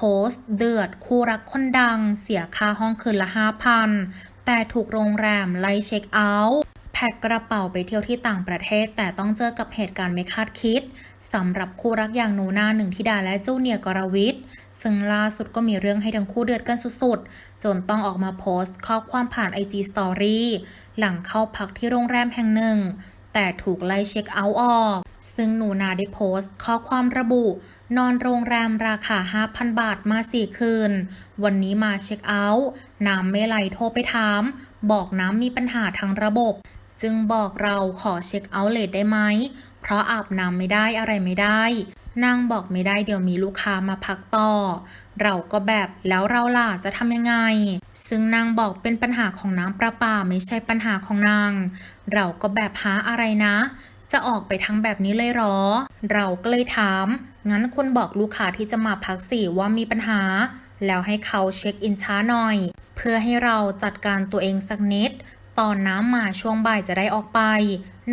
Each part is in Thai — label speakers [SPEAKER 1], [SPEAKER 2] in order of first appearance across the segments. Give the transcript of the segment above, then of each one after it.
[SPEAKER 1] โพสต์ เดือดคู่รักคนดัง เสียค่าห้องคืนละห้าพันแต่ถูกโรงแรมไล่เช็คเอาท์แพ็คกระเป๋าไปเที่ยวที่ต่างประเทศ แต่ต้องเจอกับเหตุการณ์ไม่คาดคิดสำหรับคู่รักอย่างหนูนาหนึ่งธิดาและจูเนียกรวิทย์ซึ่งล่าสุดก็มีเรื่องให้ทั้งคู่เดือดกันสุดๆ จนต้องออกมาโพสต์ข้อความผ่าน IG Story หลังเข้าพักที่โรงแรมแห่งหนึ่ง แต่ถูกไล่เช็คเอาท์ออก ซึ่งหนูนาได้โพสต์ ข้อความระบุ นอนโรงแรมราคา 5,000 บาทมา 4 คืน วันนี้มาเช็คเอาท์น้ำไม่ไหลโทรไปถาม บอกน้ำมีปัญหาทางระบบ จึงบอกเราขอเช็คเอาท์เลทได้ไหม เพราะอาบน้ำไม่ได้อะไรไม่ได้ นางบอกไม่ได้เดี๋ยวมีลูกค้ามาพักต่อ เราก็แบบแล้วเราล่ะจะทำยังไง ซึ่งนางบอกเป็นปัญหาของน้ำประปาไม่ใช่ปัญหาของนาง เราก็แบบหาอะไรนะ จะออกไปทั้งแบบนี้เลยหรอ เราก็เลยถาม งั้นคุณบอกลูกค้าที่จะมาพักสิว่ามีปัญหา แล้วให้เขาเช็คอินช้าหน่อย เพื่อให้เราจัดการตัวเองสักนิด ตอนน้ำมาช่วงบ่ายจะได้ออกไป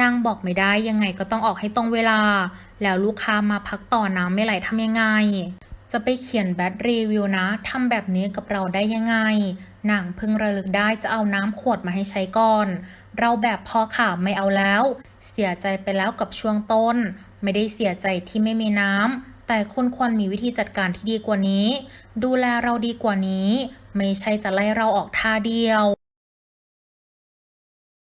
[SPEAKER 1] นางบอกไม่ได้ยังไงก็ต้องออกให้ตรงเวลา แล้วลูกค้ามาพักต่อน้ำไม่ไหลทำยังไง จะไปเขียนแบดรีวิวนะทำแบบนี้กับเราได้ยังไงนางพิ่งระลึกได้จะเอาน้ำขวดมาให้ใช้ก่อน เราแบบพอค่ะไม่เอาแล้ว เสียใจไปแล้วกับช่วงต้น ไม่ได้เสียใจที่ไม่มีน้ำแต่คุณควรมีวิธีจัดการที่ดีกว่านี้ ดูแลเราดีกว่านี้ ไม่ใช่จะไล่เราออกท่าเดียว